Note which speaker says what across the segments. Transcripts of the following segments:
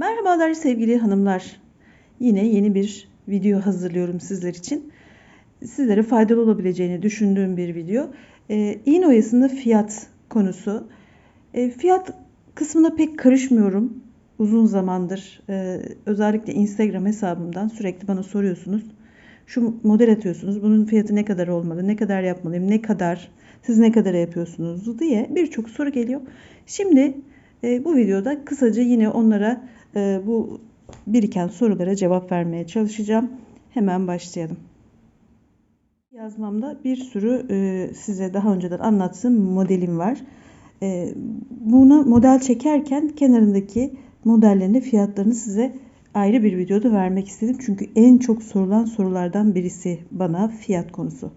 Speaker 1: Merhabalar sevgili hanımlar. Yine yeni bir video hazırlıyorum sizler için. Sizlere faydalı olabileceğini düşündüğüm bir video. Ee, iğne oyasında fiyat konusu. Ee, fiyat kısmına pek karışmıyorum. Uzun zamandır e, özellikle Instagram hesabımdan sürekli bana soruyorsunuz. Şu model atıyorsunuz. Bunun fiyatı ne kadar olmalı? Ne kadar yapmalıyım? Ne kadar? Siz ne kadar yapıyorsunuz? diye birçok soru geliyor. Şimdi e, bu videoda kısaca yine onlara e, bu biriken sorulara cevap vermeye çalışacağım. Hemen başlayalım. Yazmamda bir sürü e, size daha önceden anlattığım modelim var. E, bunu model çekerken kenarındaki modellerin fiyatlarını size ayrı bir videoda vermek istedim. Çünkü en çok sorulan sorulardan birisi bana fiyat konusu.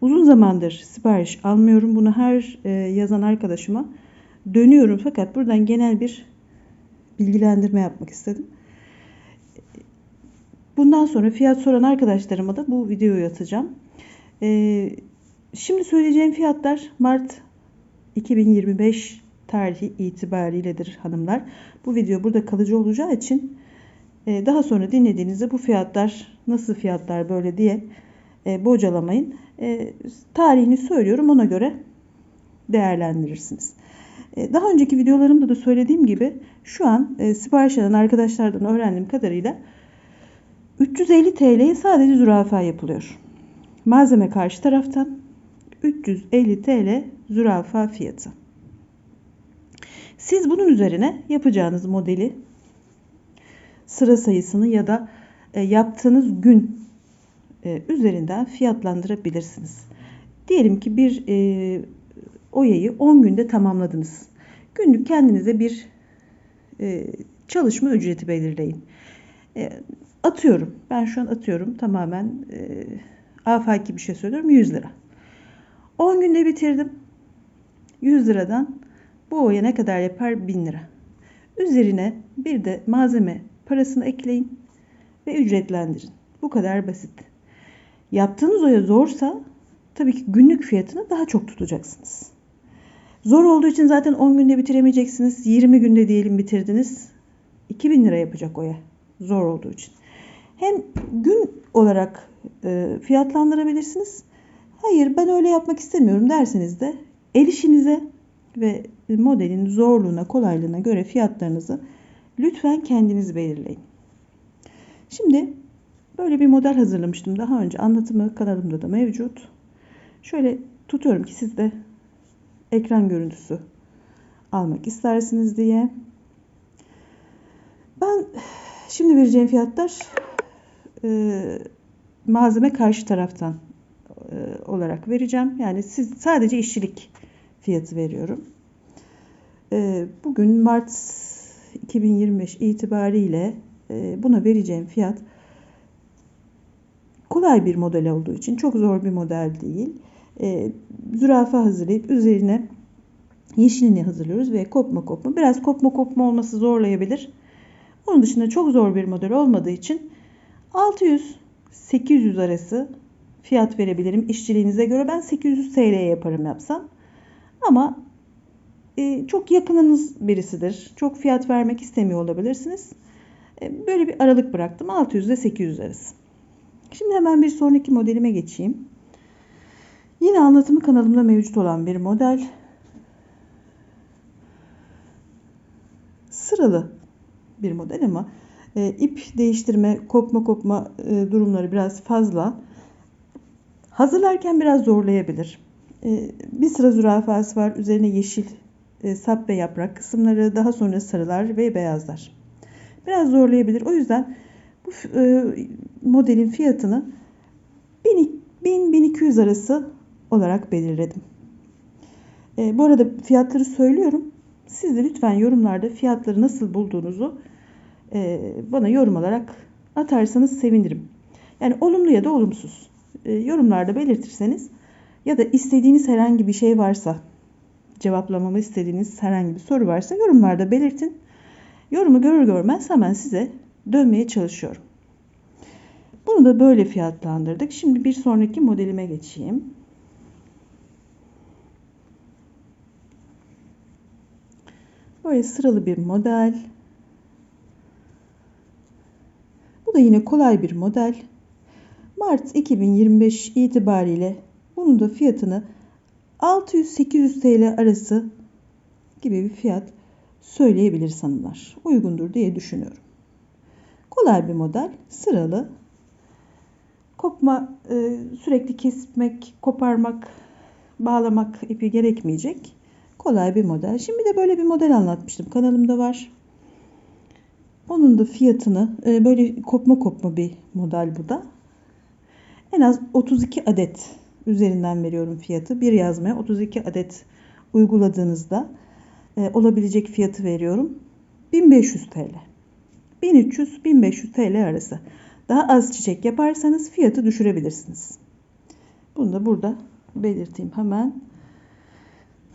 Speaker 1: Uzun zamandır sipariş almıyorum. Bunu her e, yazan arkadaşıma dönüyorum. Fakat buradan genel bir bilgilendirme yapmak istedim. Bundan sonra fiyat soran arkadaşlarıma da bu videoyu atacağım. Ee, şimdi söyleyeceğim fiyatlar Mart 2025 tarihi itibariyledir hanımlar. Bu video burada kalıcı olacağı için e, daha sonra dinlediğinizde bu fiyatlar nasıl fiyatlar böyle diye e, bocalamayın. E, tarihini söylüyorum ona göre değerlendirirsiniz. E, daha önceki videolarımda da söylediğim gibi şu an e, sipariş eden arkadaşlardan öğrendiğim kadarıyla 350 TL'ye sadece zürafa yapılıyor. Malzeme karşı taraftan 350 TL zürafa fiyatı. Siz bunun üzerine yapacağınız modeli sıra sayısını ya da e, yaptığınız gün üzerinden fiyatlandırabilirsiniz. Diyelim ki bir oyayı 10 günde tamamladınız. Günlük kendinize bir e, çalışma ücreti belirleyin. E, atıyorum. Ben şu an atıyorum. Tamamen e, afaki bir şey söylüyorum. 100 lira. 10 günde bitirdim. 100 liradan bu oya ne kadar yapar? 1000 lira. Üzerine bir de malzeme parasını ekleyin ve ücretlendirin. Bu kadar basit. Yaptığınız oya zorsa tabii ki günlük fiyatını daha çok tutacaksınız. Zor olduğu için zaten 10 günde bitiremeyeceksiniz. 20 günde diyelim bitirdiniz. 2000 lira yapacak oya. Zor olduğu için. Hem gün olarak e, fiyatlandırabilirsiniz. Hayır ben öyle yapmak istemiyorum derseniz de el işinize ve modelin zorluğuna, kolaylığına göre fiyatlarınızı lütfen kendiniz belirleyin. Şimdi böyle bir model hazırlamıştım. Daha önce anlatımı kanalımda da mevcut. Şöyle tutuyorum ki siz de ekran görüntüsü almak istersiniz diye. Ben şimdi vereceğim fiyatlar e, malzeme karşı taraftan e, olarak vereceğim. Yani siz sadece işçilik fiyatı veriyorum. E, bugün Mart 2025 itibariyle e, buna vereceğim fiyat kolay bir model olduğu için çok zor bir model değil e, zürafa hazırlayıp üzerine yeşilini hazırlıyoruz ve kopma kopma. Biraz kopma kopma olması zorlayabilir. Onun dışında çok zor bir model olmadığı için 600-800 arası fiyat verebilirim işçiliğinize göre. Ben 800 TL yaparım yapsam. Ama e, çok yakınınız birisidir. Çok fiyat vermek istemiyor olabilirsiniz. E, böyle bir aralık bıraktım. 600 ile 800 arası. Şimdi hemen bir sonraki modelime geçeyim. Yine anlatımı kanalımda mevcut olan bir model. Sıralı bir model ama e, ip değiştirme, kopma kopma e, durumları biraz fazla. Hazırlarken biraz zorlayabilir. E, bir sıra zürafası var. Üzerine yeşil e, sap ve yaprak kısımları, daha sonra sarılar ve beyazlar. Biraz zorlayabilir. O yüzden bu e, modelin fiyatını 1000-1200 arası olarak belirledim. E, bu arada fiyatları söylüyorum. Siz de lütfen yorumlarda fiyatları nasıl bulduğunuzu e, bana yorum olarak atarsanız sevinirim. Yani olumlu ya da olumsuz e, yorumlarda belirtirseniz ya da istediğiniz herhangi bir şey varsa cevaplamamı istediğiniz herhangi bir soru varsa yorumlarda belirtin. Yorumu görür görmez hemen size dönmeye çalışıyorum. Bunu da böyle fiyatlandırdık. Şimdi bir sonraki modelime geçeyim. Böyle sıralı bir model. da yine kolay bir model. Mart 2025 itibariyle bunun da fiyatını 600-800 TL arası gibi bir fiyat söyleyebilir hanımlar. Uygundur diye düşünüyorum. Kolay bir model, sıralı. Kopma, e, sürekli kesmek, koparmak, bağlamak ipi gerekmeyecek. Kolay bir model. Şimdi de böyle bir model anlatmıştım. Kanalımda var. Onun da fiyatını e, böyle kopma kopma bir model bu da. En az 32 adet üzerinden veriyorum fiyatı. Bir yazmaya 32 adet uyguladığınızda e, olabilecek fiyatı veriyorum. 1500 TL. 1300-1500 TL arası. Daha az çiçek yaparsanız fiyatı düşürebilirsiniz. Bunu da burada belirteyim hemen.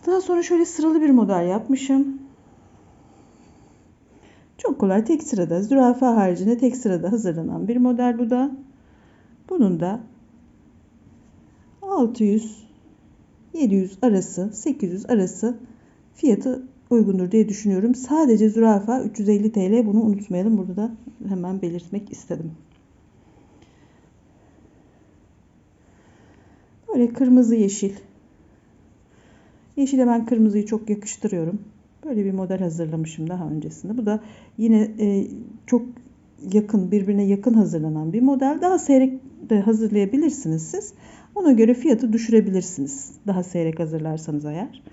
Speaker 1: Daha sonra şöyle sıralı bir model yapmışım. Çok kolay tek sırada zürafa haricinde tek sırada hazırlanan bir model bu da. Bunun da 600 700 arası 800 arası fiyatı uygundur diye düşünüyorum. Sadece zürafa 350 TL bunu unutmayalım. Burada da hemen belirtmek istedim. Böyle kırmızı yeşil. Yeşile ben kırmızıyı çok yakıştırıyorum. Böyle bir model hazırlamışım daha öncesinde. Bu da yine e, çok yakın, birbirine yakın hazırlanan bir model. Daha seyrek de hazırlayabilirsiniz siz. Ona göre fiyatı düşürebilirsiniz. Daha seyrek hazırlarsanız eğer.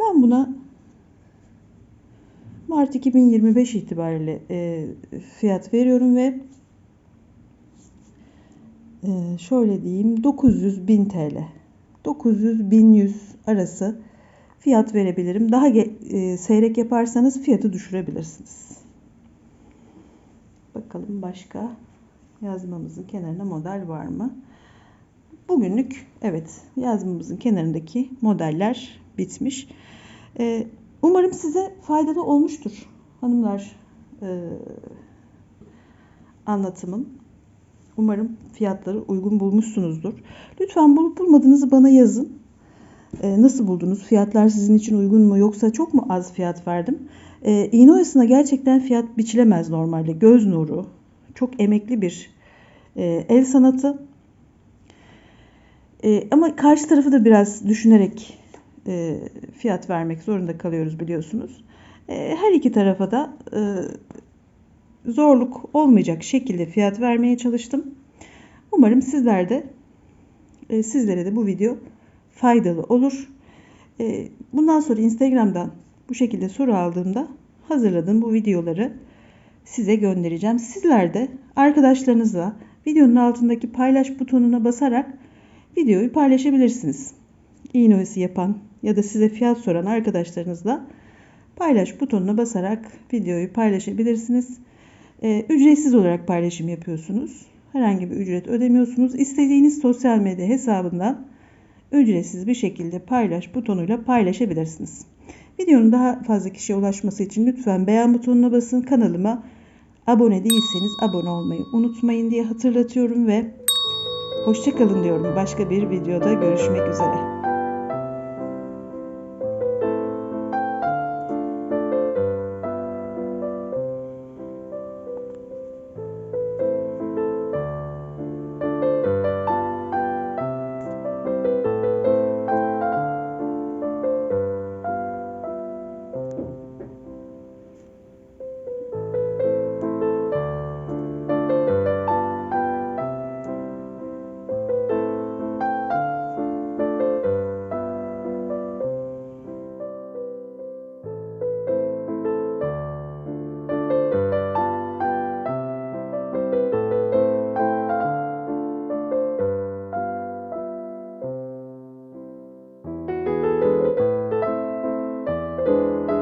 Speaker 1: Ben buna Mart 2025 itibariyle e, fiyat veriyorum ve e, şöyle diyeyim 900 bin TL 900 1100 arası fiyat verebilirim. Daha e, seyrek yaparsanız fiyatı düşürebilirsiniz. Bakalım başka yazmamızın kenarına model var mı? Bugünlük evet yazmamızın kenarındaki modeller bitmiş. Ee, umarım size faydalı olmuştur hanımlar e, anlatımım. Umarım fiyatları uygun bulmuşsunuzdur. Lütfen bulup bulmadığınızı bana yazın. Ee, nasıl buldunuz? Fiyatlar sizin için uygun mu yoksa çok mu az fiyat verdim? Ee, iğne oyasına gerçekten fiyat biçilemez normalde. Göz nuru, çok emekli bir e, el sanatı. E, ama karşı tarafı da biraz düşünerek e, fiyat vermek zorunda kalıyoruz biliyorsunuz. E, her iki tarafa da e, zorluk olmayacak şekilde fiyat vermeye çalıştım. Umarım sizler de e, sizlere de bu video faydalı olur. E, bundan sonra Instagram'dan bu şekilde soru aldığımda hazırladığım bu videoları size göndereceğim. Sizler de arkadaşlarınızla videonun altındaki paylaş butonuna basarak videoyu paylaşabilirsiniz. İğne oyası yapan ya da size fiyat soran arkadaşlarınızla paylaş butonuna basarak videoyu paylaşabilirsiniz. Ee, ücretsiz olarak paylaşım yapıyorsunuz. Herhangi bir ücret ödemiyorsunuz. İstediğiniz sosyal medya hesabından ücretsiz bir şekilde paylaş butonuyla paylaşabilirsiniz. Videonun daha fazla kişiye ulaşması için lütfen beğen butonuna basın. Kanalıma abone değilseniz abone olmayı unutmayın diye hatırlatıyorum ve hoşçakalın diyorum. Başka bir videoda görüşmek üzere. thank you